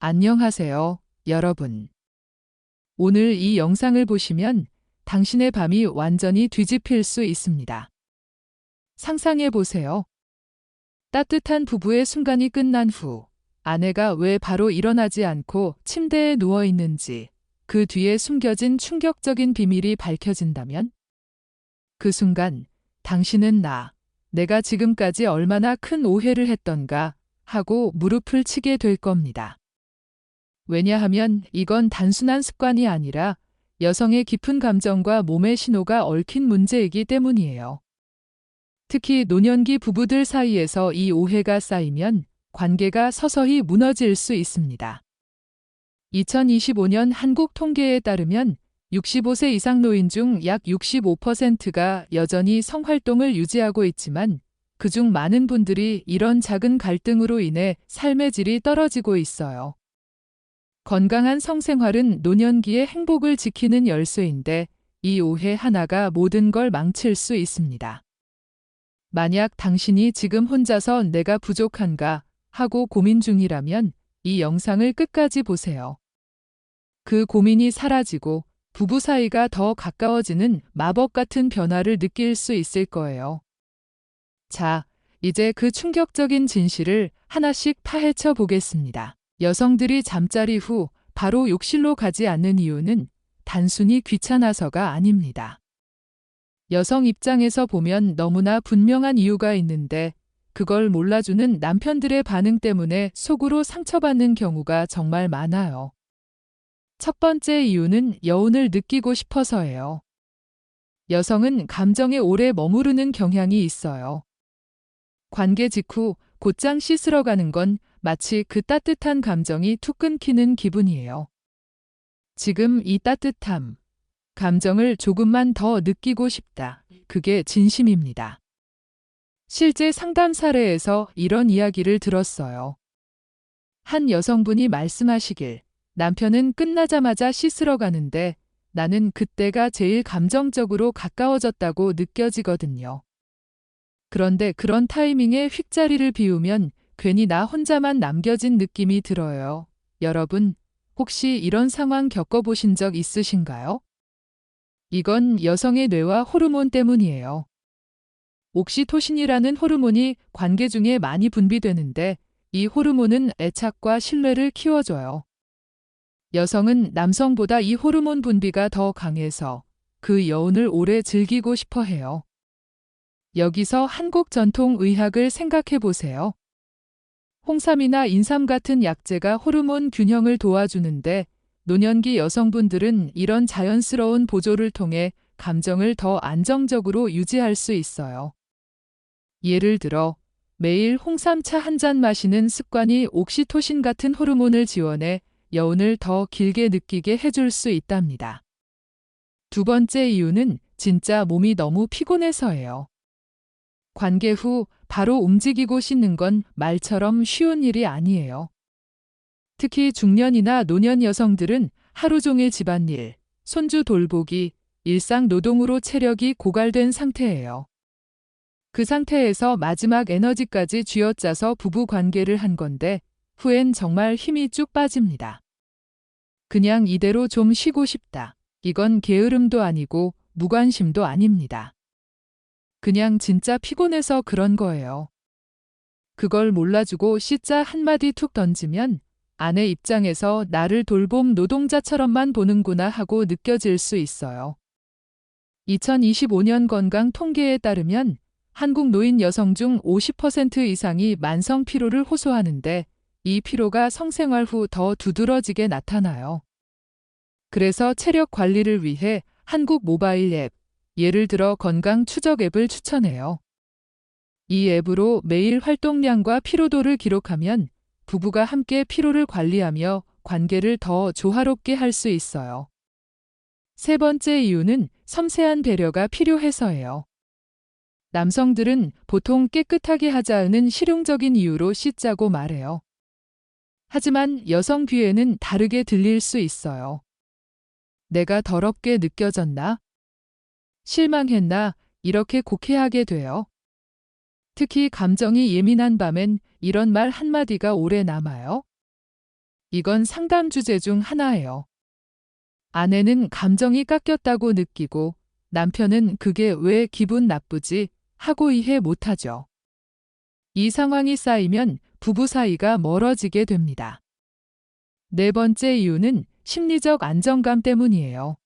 안녕하세요, 여러분. 오늘 이 영상을 보시면 당신의 밤이 완전히 뒤집힐 수 있습니다. 상상해 보세요. 따뜻한 부부의 순간이 끝난 후 아내가 왜 바로 일어나지 않고 침대에 누워 있는지 그 뒤에 숨겨진 충격적인 비밀이 밝혀진다면 그 순간 당신은 나, 내가 지금까지 얼마나 큰 오해를 했던가 하고 무릎을 치게 될 겁니다. 왜냐하면 이건 단순한 습관이 아니라 여성의 깊은 감정과 몸의 신호가 얽힌 문제이기 때문이에요. 특히 노년기 부부들 사이에서 이 오해가 쌓이면 관계가 서서히 무너질 수 있습니다. 2025년 한국 통계에 따르면 65세 이상 노인 중 약 65%가 여전히 성활동을 유지하고 있지만 그중 많은 분들이 이런 작은 갈등으로 인해 삶의 질이 떨어지고 있어요. 건강한 성생활은 노년기의 행복을 지키는 열쇠인데 이 오해 하나가 모든 걸 망칠 수 있습니다. 만약 당신이 지금 혼자서 내가 부족한가 하고 고민 중이라면 이 영상을 끝까지 보세요. 그 고민이 사라지고 부부 사이가 더 가까워지는 마법 같은 변화를 느낄 수 있을 거예요. 자, 이제 그 충격적인 진실을 하나씩 파헤쳐 보겠습니다. 여성들이 잠자리 후 바로 욕실로 가지 않는 이유는 단순히 귀찮아서가 아닙니다. 여성 입장에서 보면 너무나 분명한 이유가 있는데 그걸 몰라주는 남편들의 반응 때문에 속으로 상처받는 경우가 정말 많아요. 첫 번째 이유는 여운을 느끼고 싶어서예요. 여성은 감정에 오래 머무르는 경향이 있어요. 관계 직후 곧장 씻으러 가는 건 마치 그 따뜻한 감정이 툭 끊기는 기분이에요. 지금 이 따뜻함, 감정을 조금만 더 느끼고 싶다. 그게 진심입니다. 실제 상담 사례에서 이런 이야기를 들었어요. 한 여성분이 말씀하시길 남편은 끝나자마자 씻으러 가는데 나는 그때가 제일 감정적으로 가까워졌다고 느껴지거든요. 그런데 그런 타이밍에 휙자리를 비우면 괜히 나 혼자만 남겨진 느낌이 들어요. 여러분, 혹시 이런 상황 겪어보신 적 있으신가요? 이건 여성의 뇌와 호르몬 때문이에요. 옥시토신이라는 호르몬이 관계 중에 많이 분비되는데 이 호르몬은 애착과 신뢰를 키워줘요. 여성은 남성보다 이 호르몬 분비가 더 강해서 그 여운을 오래 즐기고 싶어 해요. 여기서 한국 전통 의학을 생각해 보세요. 홍삼이나 인삼 같은 약재가 호르몬 균형을 도와주는데 노년기 여성분들은 이런 자연스러운 보조를 통해 감정을 더 안정적으로 유지할 수 있어요. 예를 들어 매일 홍삼차 한 잔 마시는 습관이 옥시토신 같은 호르몬을 지원해 여운을 더 길게 느끼게 해줄 수 있답니다. 두 번째 이유는 진짜 몸이 너무 피곤해서예요. 관계 후 바로 움직이고 씻는 건 말처럼 쉬운 일이 아니에요. 특히 중년이나 노년 여성들은 하루 종일 집안일, 손주 돌보기, 일상 노동으로 체력이 고갈된 상태예요. 그 상태에서 마지막 에너지까지 쥐어짜서 부부 관계를 한 건데 후엔 정말 힘이 쭉 빠집니다. 그냥 이대로 좀 쉬고 싶다. 이건 게으름도 아니고 무관심도 아닙니다. 그냥 진짜 피곤해서 그런 거예요. 그걸 몰라주고 씻자 한마디 툭 던지면 아내 입장에서 나를 돌봄 노동자처럼만 보는구나 하고 느껴질 수 있어요. 2025년 건강 통계에 따르면 한국 노인 여성 중 50% 이상이 만성 피로를 호소하는데 이 피로가 성생활 후 더 두드러지게 나타나요. 그래서 체력 관리를 위해 한국 모바일 앱, 예를 들어 건강 추적 앱을 추천해요. 이 앱으로 매일 활동량과 피로도를 기록하면 부부가 함께 피로를 관리하며 관계를 더 조화롭게 할 수 있어요. 세 번째 이유는 섬세한 배려가 필요해서예요. 남성들은 보통 깨끗하게 하자는 실용적인 이유로 씻자고 말해요. 하지만 여성 귀에는 다르게 들릴 수 있어요. 내가 더럽게 느껴졌나? 실망했나? 이렇게 곡해하게 돼요. 특히 감정이 예민한 밤엔 이런 말 한마디가 오래 남아요. 이건 상담 주제 중 하나예요. 아내는 감정이 깎였다고 느끼고 남편은 그게 왜 기분 나쁘지 하고 이해 못하죠. 이 상황이 쌓이면 부부 사이가 멀어지게 됩니다. 네 번째 이유는 심리적 안정감 때문이에요.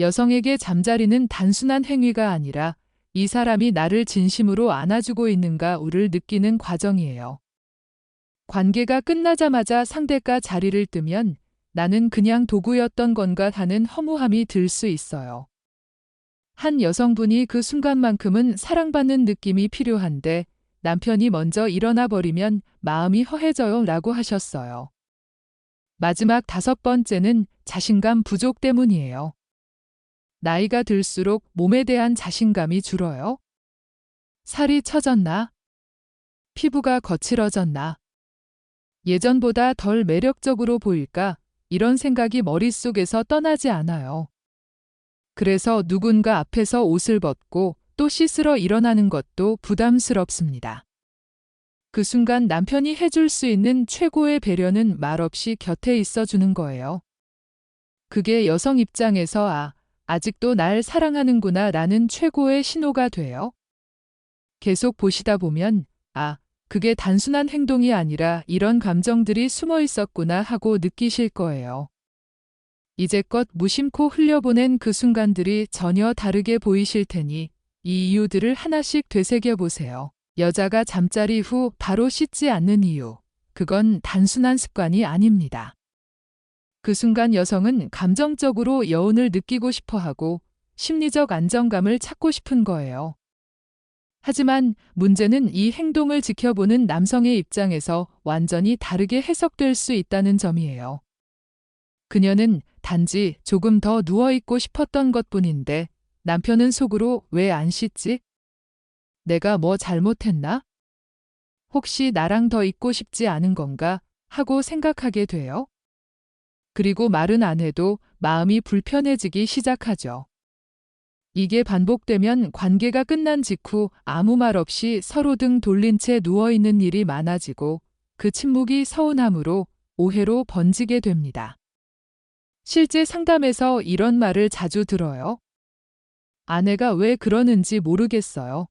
여성에게 잠자리는 단순한 행위가 아니라 이 사람이 나를 진심으로 안아주고 있는가를 느끼는 과정이에요. 관계가 끝나자마자 상대가 자리를 뜨면 나는 그냥 도구였던 건가 하는 허무함이 들 수 있어요. 한 여성분이 그 순간만큼은 사랑받는 느낌이 필요한데 남편이 먼저 일어나 버리면 마음이 허해져요 라고 하셨어요. 마지막 다섯 번째는 자신감 부족 때문이에요. 나이가 들수록 몸에 대한 자신감이 줄어요. 살이 처졌나? 피부가 거칠어졌나? 예전보다 덜 매력적으로 보일까? 이런 생각이 머릿속에서 떠나지 않아요. 그래서 누군가 앞에서 옷을 벗고 또 씻으러 일어나는 것도 부담스럽습니다. 그 순간 남편이 해줄 수 있는 최고의 배려는 말없이 곁에 있어 주는 거예요. 그게 여성 입장에서 아, 아직도 날 사랑하는구나 라는 최고의 신호가 돼요. 계속 보시다 보면, 아, 그게 단순한 행동이 아니라 이런 감정들이 숨어 있었구나 하고 느끼실 거예요. 이제껏 무심코 흘려보낸 그 순간들이 전혀 다르게 보이실 테니 이 이유들을 하나씩 되새겨 보세요. 여자가 잠자리 후 바로 씻지 않는 이유. 그건 단순한 습관이 아닙니다. 그 순간 여성은 감정적으로 여운을 느끼고 싶어 하고 심리적 안정감을 찾고 싶은 거예요. 하지만 문제는 이 행동을 지켜보는 남성의 입장에서 완전히 다르게 해석될 수 있다는 점이에요. 그녀는 단지 조금 더 누워있고 싶었던 것 뿐인데 남편은 속으로 왜 안 씻지? 내가 뭐 잘못했나? 혹시 나랑 더 있고 싶지 않은 건가? 하고 생각하게 돼요. 그리고 말은 안 해도 마음이 불편해지기 시작하죠. 이게 반복되면 관계가 끝난 직후 아무 말 없이 서로 등 돌린 채 누워있는 일이 많아지고 그 침묵이 서운함으로 오해로 번지게 됩니다. 실제 상담에서 이런 말을 자주 들어요. 아내가 왜 그러는지 모르겠어요.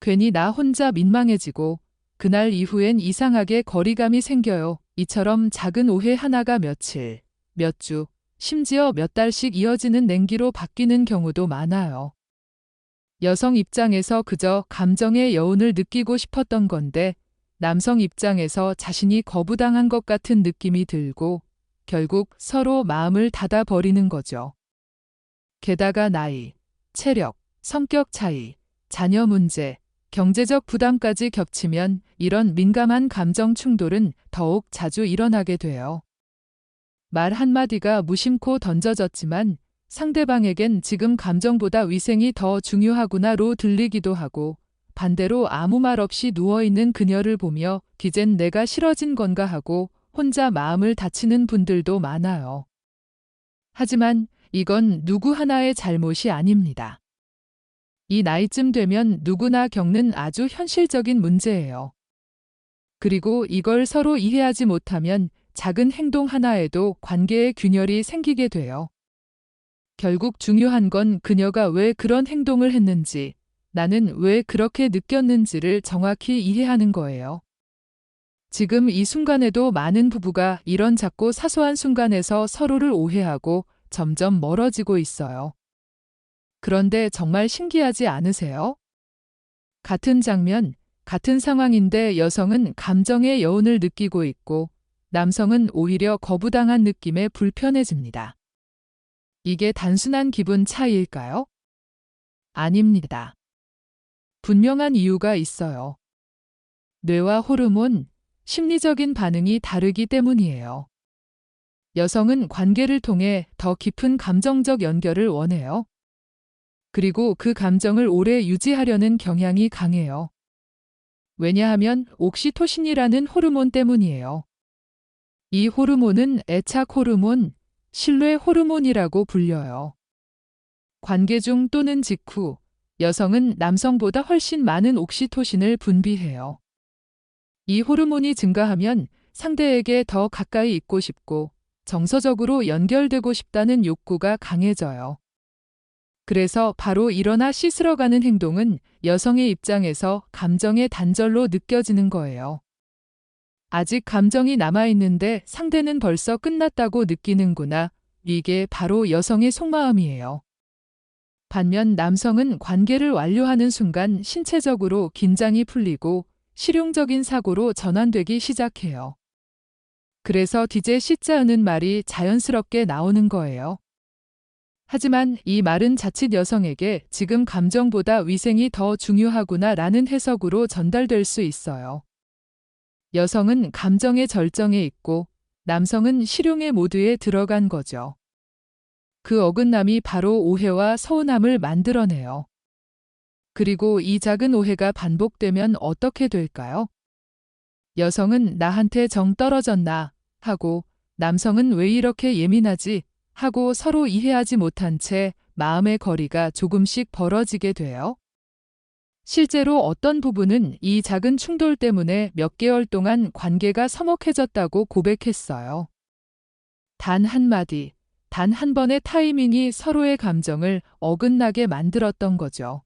괜히 나 혼자 민망해지고 그날 이후엔 이상하게 거리감이 생겨요. 이처럼 작은 오해 하나가 며칠, 몇 주, 심지어 몇 달씩 이어지는 냉기로 바뀌는 경우도 많아요. 여성 입장에서 그저 감정의 여운을 느끼고 싶었던 건데 남성 입장에서 자신이 거부당한 것 같은 느낌이 들고 결국 서로 마음을 닫아버리는 거죠. 게다가 나이, 체력, 성격 차이, 자녀 문제, 경제적 부담까지 겹치면 이런 민감한 감정 충돌은 더욱 자주 일어나게 돼요. 말 한마디가 무심코 던져졌지만 상대방에겐 지금 감정보다 위생이 더 중요하구나로 들리기도 하고 반대로 아무 말 없이 누워있는 그녀를 보며 기젠 내가 싫어진 건가 하고 혼자 마음을 다치는 분들도 많아요. 하지만 이건 누구 하나의 잘못이 아닙니다. 이 나이쯤 되면 누구나 겪는 아주 현실적인 문제예요. 그리고 이걸 서로 이해하지 못하면 작은 행동 하나에도 관계의 균열이 생기게 돼요. 결국 중요한 건 그녀가 왜 그런 행동을 했는지, 나는 왜 그렇게 느꼈는지를 정확히 이해하는 거예요. 지금 이 순간에도 많은 부부가 이런 작고 사소한 순간에서 서로를 오해하고 점점 멀어지고 있어요. 그런데 정말 신기하지 않으세요? 같은 장면, 같은 상황인데 여성은 감정의 여운을 느끼고 있고 남성은 오히려 거부당한 느낌에 불편해집니다. 이게 단순한 기분 차이일까요? 아닙니다. 분명한 이유가 있어요. 뇌와 호르몬, 심리적인 반응이 다르기 때문이에요. 여성은 관계를 통해 더 깊은 감정적 연결을 원해요. 그리고 그 감정을 오래 유지하려는 경향이 강해요. 왜냐하면 옥시토신이라는 호르몬 때문이에요. 이 호르몬은 애착 호르몬, 신뢰 호르몬이라고 불려요. 관계 중 또는 직후 여성은 남성보다 훨씬 많은 옥시토신을 분비해요. 이 호르몬이 증가하면 상대에게 더 가까이 있고 싶고 정서적으로 연결되고 싶다는 욕구가 강해져요. 그래서 바로 일어나 씻으러 가는 행동은 여성의 입장에서 감정의 단절로 느껴지는 거예요. 아직 감정이 남아있는데 상대는 벌써 끝났다고 느끼는구나. 이게 바로 여성의 속마음이에요. 반면 남성은 관계를 완료하는 순간 신체적으로 긴장이 풀리고 실용적인 사고로 전환되기 시작해요. 그래서 디제 씻자는 말이 자연스럽게 나오는 거예요. 하지만 이 말은 자칫 여성에게 지금 감정보다 위생이 더 중요하구나 라는 해석으로 전달될 수 있어요. 여성은 감정의 절정에 있고 남성은 실용의 모드에 들어간 거죠. 그 어긋남이 바로 오해와 서운함을 만들어내요. 그리고 이 작은 오해가 반복되면 어떻게 될까요? 여성은 나한테 정 떨어졌나 하고 남성은 왜 이렇게 예민하지 하고 서로 이해하지 못한 채 마음의 거리가 조금씩 벌어지게 돼요. 실제로 어떤 부분은 이 작은 충돌 때문에 몇 개월 동안 관계가 서먹해졌다고 고백했어요. 단 한마디, 단 한 번의 타이밍이 서로의 감정을 어긋나게 만들었던 거죠.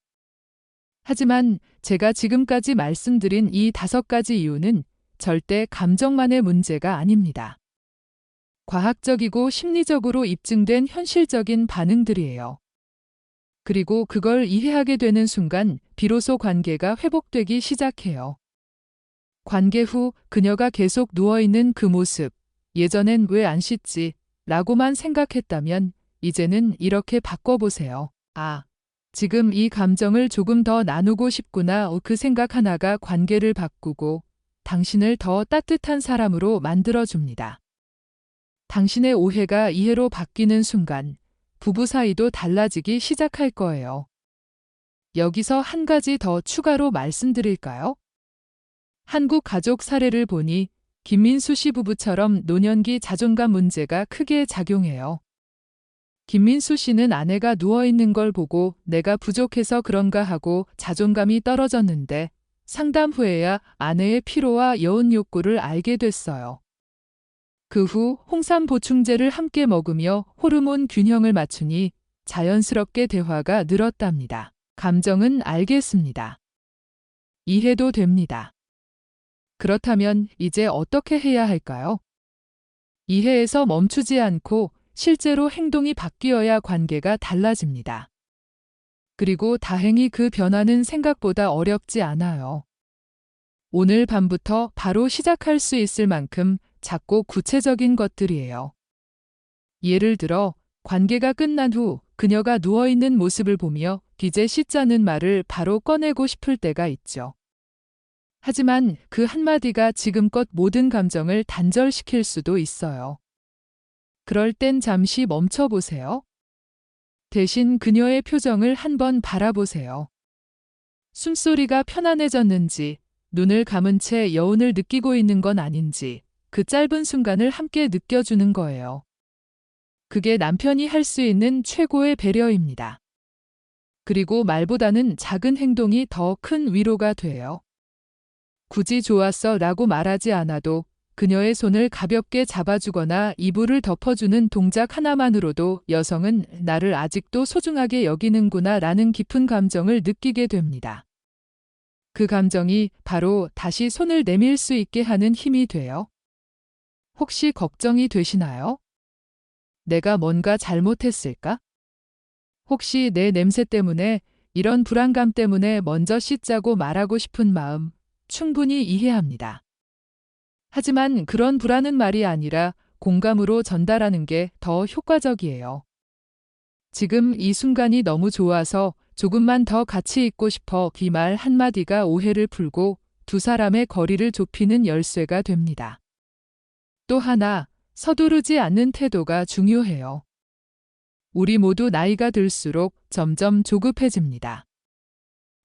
하지만 제가 지금까지 말씀드린 이 다섯 가지 이유는 절대 감정만의 문제가 아닙니다. 과학적이고 심리적으로 입증된 현실적인 반응들이에요. 그리고 그걸 이해하게 되는 순간 비로소 관계가 회복되기 시작해요. 관계 후 그녀가 계속 누워있는 그 모습, 예전엔 왜 안 씻지? 라고만 생각했다면 이제는 이렇게 바꿔보세요. 아, 지금 이 감정을 조금 더 나누고 싶구나. 그 생각 하나가 관계를 바꾸고 당신을 더 따뜻한 사람으로 만들어줍니다. 당신의 오해가 이해로 바뀌는 순간 부부 사이도 달라지기 시작할 거예요. 여기서 한 가지 더 추가로 말씀드릴까요? 한국 가족 사례를 보니 김민수 씨 부부처럼 노년기 자존감 문제가 크게 작용해요. 김민수 씨는 아내가 누워있는 걸 보고 내가 부족해서 그런가 하고 자존감이 떨어졌는데 상담 후에야 아내의 피로와 여운 욕구를 알게 됐어요. 그 후 홍삼 보충제를 함께 먹으며 호르몬 균형을 맞추니 자연스럽게 대화가 늘었답니다. 감정은 알겠습니다. 이해도 됩니다. 그렇다면 이제 어떻게 해야 할까요? 이해에서 멈추지 않고 실제로 행동이 바뀌어야 관계가 달라집니다. 그리고 다행히 그 변화는 생각보다 어렵지 않아요. 오늘 밤부터 바로 시작할 수 있을 만큼 작고 구체적인 것들이에요. 예를 들어, 관계가 끝난 후 그녀가 누워있는 모습을 보며 기재 씻자는 말을 바로 꺼내고 싶을 때가 있죠. 하지만 그 한마디가 지금껏 모든 감정을 단절시킬 수도 있어요. 그럴 땐 잠시 멈춰보세요. 대신 그녀의 표정을 한번 바라보세요. 숨소리가 편안해졌는지, 눈을 감은 채 여운을 느끼고 있는 건 아닌지, 그 짧은 순간을 함께 느껴주는 거예요. 그게 남편이 할 수 있는 최고의 배려입니다. 그리고 말보다는 작은 행동이 더 큰 위로가 돼요. 굳이 좋았어 라고 말하지 않아도 그녀의 손을 가볍게 잡아주거나 이불을 덮어주는 동작 하나만으로도 여성은 나를 아직도 소중하게 여기는구나 라는 깊은 감정을 느끼게 됩니다. 그 감정이 바로 다시 손을 내밀 수 있게 하는 힘이 돼요. 혹시 걱정이 되시나요? 내가 뭔가 잘못했을까? 혹시 내 냄새 때문에 이런 불안감 때문에 먼저 씻자고 말하고 싶은 마음 충분히 이해합니다. 하지만 그런 불안은 말이 아니라 공감으로 전달하는 게 더 효과적이에요. 지금 이 순간이 너무 좋아서 조금만 더 같이 있고 싶어 이 말 한마디가 오해를 풀고 두 사람의 거리를 좁히는 열쇠가 됩니다. 또 하나, 서두르지 않는 태도가 중요해요. 우리 모두 나이가 들수록 점점 조급해집니다.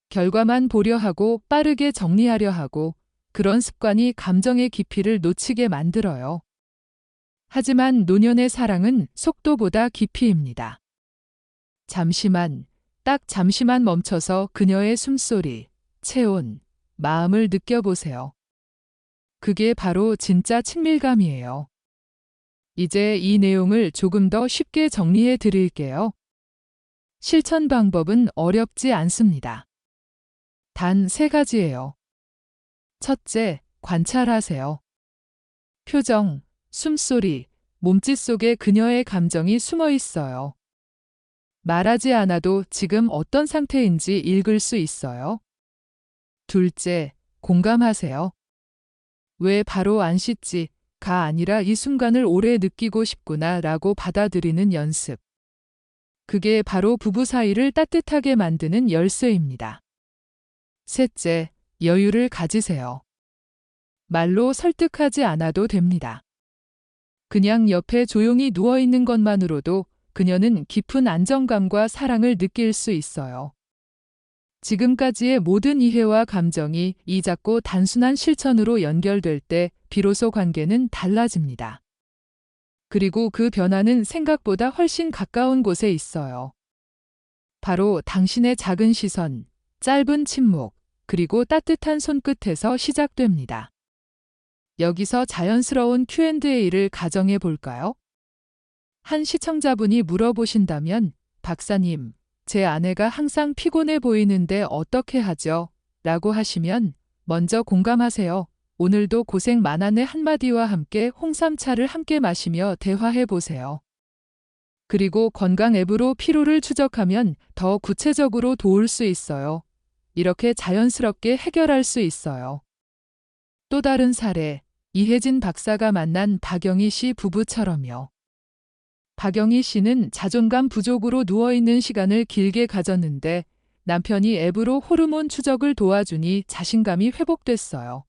결과만 보려 하고 빠르게 정리하려 하고 그런 습관이 감정의 깊이를 놓치게 만들어요. 하지만 노년의 사랑은 속도보다 깊이입니다. 잠시만, 딱 잠시만 멈춰서 그녀의 숨소리, 체온, 마음을 느껴보세요. 그게 바로 진짜 친밀감이에요. 이제 이 내용을 조금 더 쉽게 정리해 드릴게요. 실천 방법은 어렵지 않습니다. 단 세 가지예요. 첫째, 관찰하세요. 표정, 숨소리, 몸짓 속에 그녀의 감정이 숨어 있어요. 말하지 않아도 지금 어떤 상태인지 읽을 수 있어요. 둘째, 공감하세요. 왜 바로 안 씻지? 가 아니라 이 순간을 오래 느끼고 싶구나 라고 받아들이는 연습. 그게 바로 부부 사이를 따뜻하게 만드는 열쇠입니다. 셋째, 여유를 가지세요. 말로 설득하지 않아도 됩니다. 그냥 옆에 조용히 누워 있는 것만으로도 그녀는 깊은 안정감과 사랑을 느낄 수 있어요. 지금까지의 모든 이해와 감정이 이 작고 단순한 실천으로 연결될 때 비로소 관계는 달라집니다. 그리고 그 변화는 생각보다 훨씬 가까운 곳에 있어요. 바로 당신의 작은 시선, 짧은 침묵, 그리고 따뜻한 손끝에서 시작됩니다. 여기서 자연스러운 Q&A를 가정해 볼까요? 한 시청자분이 물어보신다면, 박사님, 제 아내가 항상 피곤해 보이는데 어떻게 하죠? 라고 하시면 먼저 공감하세요. 오늘도 고생 많았네 한마디와 함께 홍삼차를 함께 마시며 대화해 보세요. 그리고 건강 앱으로 피로를 추적하면 더 구체적으로 도울 수 있어요. 이렇게 자연스럽게 해결할 수 있어요. 또 다른 사례, 이혜진 박사가 만난 박영희 씨 부부처럼요. 박영희 씨는 자존감 부족으로 누워있는 시간을 길게 가졌는데 남편이 앱으로 호르몬 추적을 도와주니 자신감이 회복됐어요.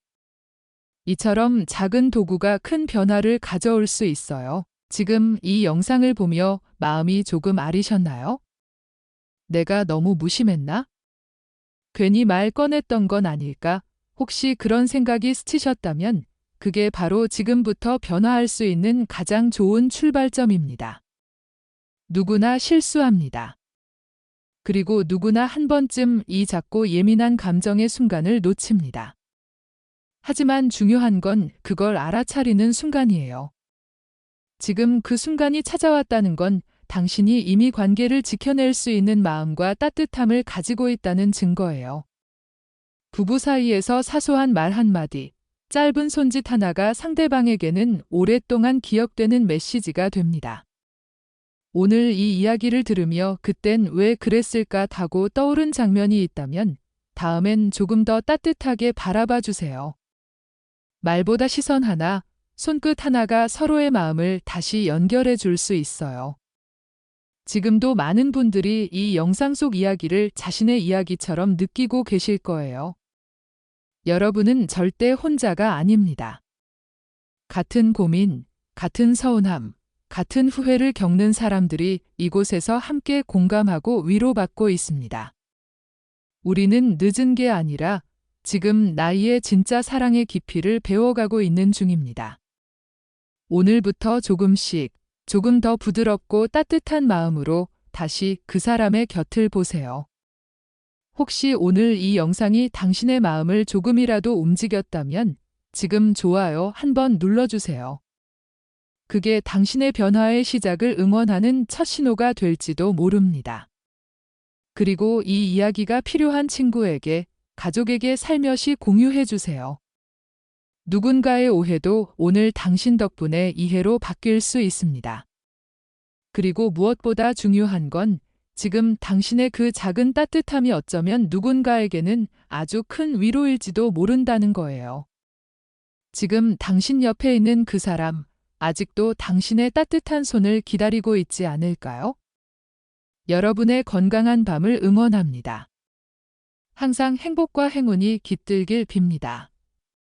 이처럼 작은 도구가 큰 변화를 가져올 수 있어요. 지금 이 영상을 보며 마음이 조금 아리셨나요? 내가 너무 무심했나? 괜히 말 꺼냈던 건 아닐까? 혹시 그런 생각이 스치셨다면 그게 바로 지금부터 변화할 수 있는 가장 좋은 출발점입니다. 누구나 실수합니다. 그리고 누구나 한 번쯤 이 작고 예민한 감정의 순간을 놓칩니다. 하지만 중요한 건 그걸 알아차리는 순간이에요. 지금 그 순간이 찾아왔다는 건 당신이 이미 관계를 지켜낼 수 있는 마음과 따뜻함을 가지고 있다는 증거예요. 부부 사이에서 사소한 말 한마디, 짧은 손짓 하나가 상대방에게는 오랫동안 기억되는 메시지가 됩니다. 오늘 이 이야기를 들으며 그땐 왜 그랬을까 하고 떠오른 장면이 있다면 다음엔 조금 더 따뜻하게 바라봐 주세요. 말보다 시선 하나, 손끝 하나가 서로의 마음을 다시 연결해 줄 수 있어요. 지금도 많은 분들이 이 영상 속 이야기를 자신의 이야기처럼 느끼고 계실 거예요. 여러분은 절대 혼자가 아닙니다. 같은 고민, 같은 서운함, 같은 후회를 겪는 사람들이 이곳에서 함께 공감하고 위로받고 있습니다. 우리는 늦은 게 아니라 지금 나이의 진짜 사랑의 깊이를 배워가고 있는 중입니다. 오늘부터 조금씩 조금 더 부드럽고 따뜻한 마음으로 다시 그 사람의 곁을 보세요. 혹시 오늘 이 영상이 당신의 마음을 조금이라도 움직였다면 지금 좋아요 한번 눌러주세요. 그게 당신의 변화의 시작을 응원하는 첫 신호가 될지도 모릅니다. 그리고 이 이야기가 필요한 친구에게, 가족에게 살며시 공유해 주세요. 누군가의 오해도 오늘 당신 덕분에 이해로 바뀔 수 있습니다. 그리고 무엇보다 중요한 건 지금 당신의 그 작은 따뜻함이 어쩌면 누군가에게는 아주 큰 위로일지도 모른다는 거예요. 지금 당신 옆에 있는 그 사람, 아직도 당신의 따뜻한 손을 기다리고 있지 않을까요? 여러분의 건강한 밤을 응원합니다. 항상 행복과 행운이 깃들길 빕니다.